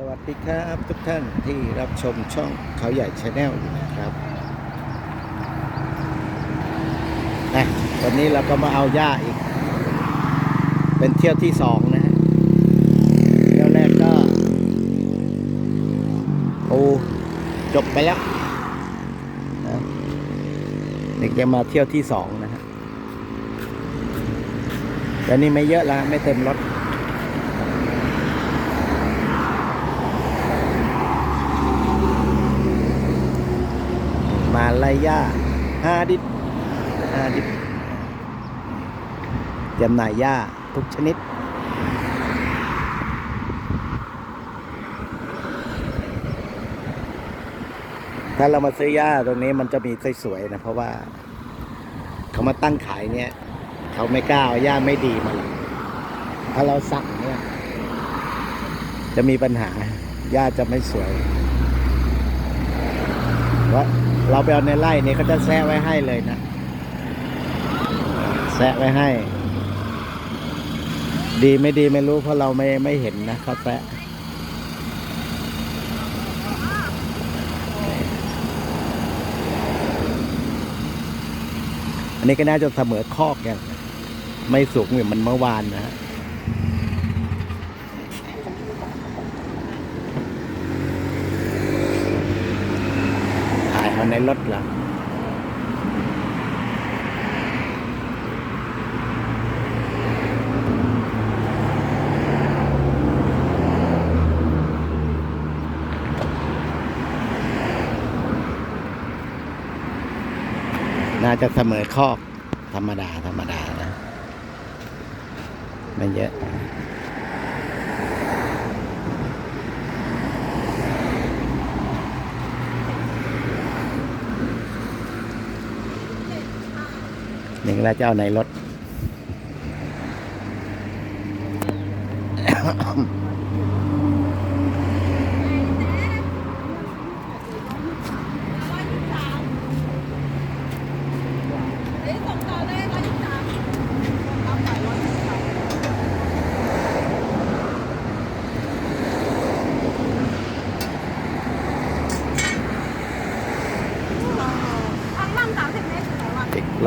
สวัสดีครับทุกท่านที่รับชมช่องเขาใหญ่ชาแนลอยู่นะครับนะวันนี้เราก็มาเอาหญ้าอีก เป็นเที่ยวที่สองนะฮะเที่ยวแรกก็โอ้จบไปแล้วนะนี่จะมาเที่ยวที่สองนะฮะแต่นี่ไม่เยอะล้วไม่เต็มรถ มา ลายย่าห้าดิบห้าดิบจำหน่ายหญ้าทุกชนิด ถ้าเรามาซื้อหญ้าตรงนี้มันจะมีสวยๆนะ เพราะว่าเขามาตั้งขายเนี่ย เขาไม่กล้าเอาหญ้าไม่ดีมาหรอกถ้าเราสั่งเนี่ย จะมีปัญหาหญ้าจะไม่สวยว่า เราไปเอาในไร่นี่เขาจะแซะไว้ให้เลยนะ แซะไว้ให้ ดีไม่ดีไม่รู้เพราะเราไม่ไม่เห็นนะเขาแซะอันนี้ก็น่าจะเสมอคอกอย่างไม่สูงเหมือนมันเมื่อวานนะฮะถ่าย มาในรถเหรอน่าจะเสมอคอกธรรมดา ธรรมดานะ ไม่เยอะ นี่เราจะเอาในรถ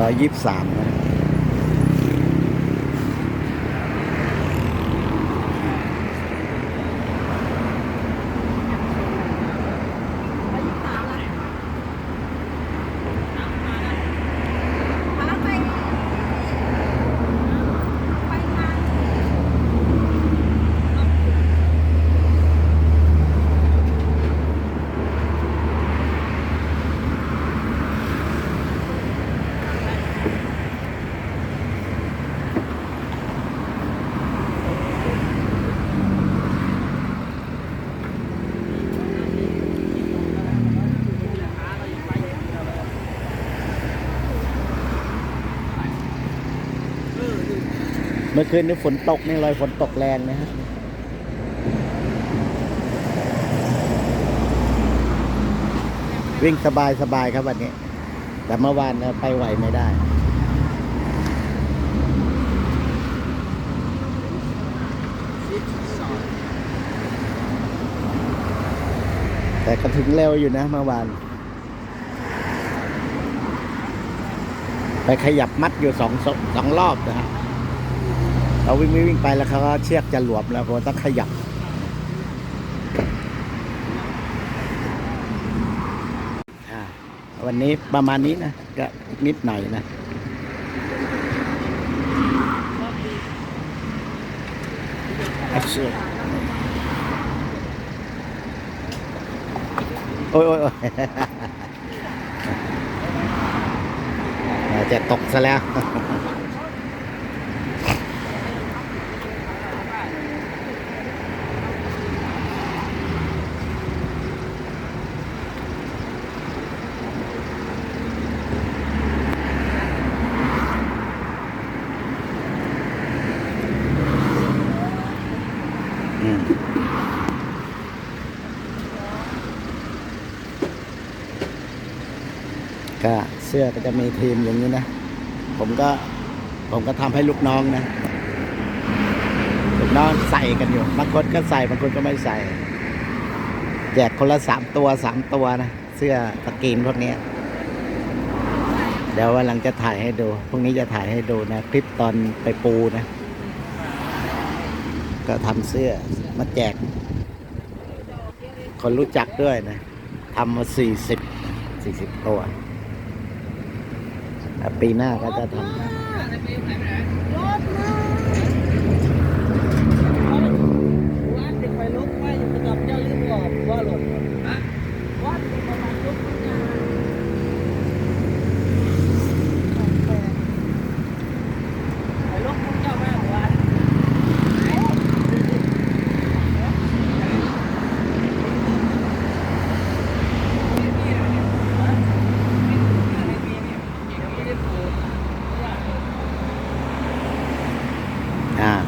123นะ มื่อคืนนี้ฝนตกนี่รอยฝนตกแรงนะฮะวิ่งสบายสบายครับวันนี้ แต่เมื่อวานไปไหวไม่ได้ แต่ก็ถึงเร็วอยู่นะเมื่อวาน ไปขยับมัดอยู่สองสองสองรอบนะฮะ เราวิ่งวิ่งวิ่งไปแล้วเขาก็เชือกจะหลวมแล้วก็ต้องขยับวันนี้ประมาณนี้นะก็นิดหน่อยนะโอ้ยโอ้ยโอ้ยจะตกซะแล้ว ก็เสื้อก็จะมีทีมอย่างนี้นะ ผมก็ผมก็ทำให้ลูกน้องนะลูกน้องใส่กันอยู่บางคนก็ใส่บางคนก็ไม่ใส่แจกคนละสามตัวสามตัวนะเสื้อสกรีนพวกนี้เดี๋ยววันหลังจะถ่ายให้ดูพรุ่งนี้จะถ่ายให้ดูนะ คลิปตอนไปปูนะ ก็ทำเสื้อมาแจก คนรู้จักด้วยนะทำมาสี่สิบสี่สิบตัว ปีหน้าก็จะทำ รถมาวัดเด็กไปลุกไปอยู่ประจำเจ้าลืมบอกว่าหลดวัดเด็กประมาณลุกงานไปลุกพวกเจ้าแม่วัด อ่า พ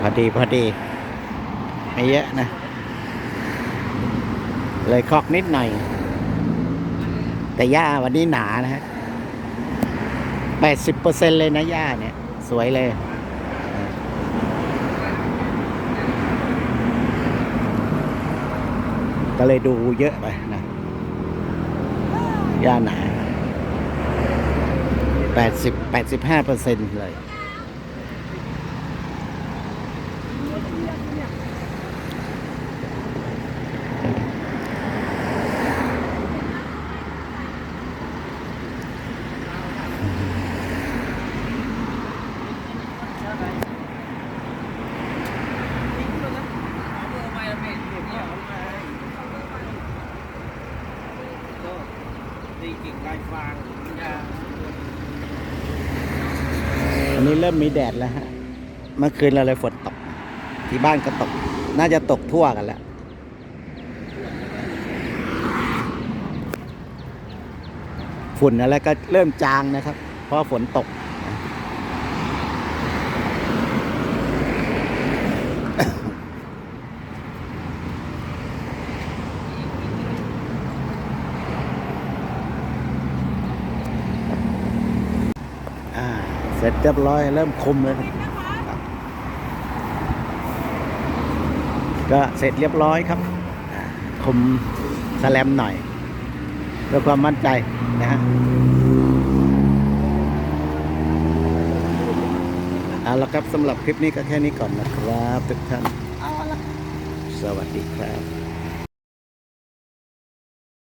อ ดีพอดี ไม่เยอะนะ เลยคอกนิดหน่อย แต่หญ้าวันนี้หนานะฮะแปดสิบเปอร์เซ็นเลยนะหญ้าเนี่ย สวยเลย ก็เลยดูเยอะไปนะหญ้าหนาแปดสิบแปดสิบห้าเปอร์เซ็นเลย ตีกิ่งลายฟางอันนี้เริ่มมีแดดแล้วฮะ เมื่อคืนเราเลยฝนตก ที่บ้านก็ตก น่าจะตกทั่วกันแล้ว ฝุ่นอะไรก็เริ่มจางนะครับ เพราะฝนตก ร็จเรียบร้อยเริ่มคุมเลยครับก็เสร็จเรียบร้อยครับอ่าคุมสแลมหน่อยเพื่อความมั่นใจนะฮะเอาละครับสำหรับคลิปนี้ก็แค่นี้ก่อนนะครับทุกท่านเอาละสวัสดีครับ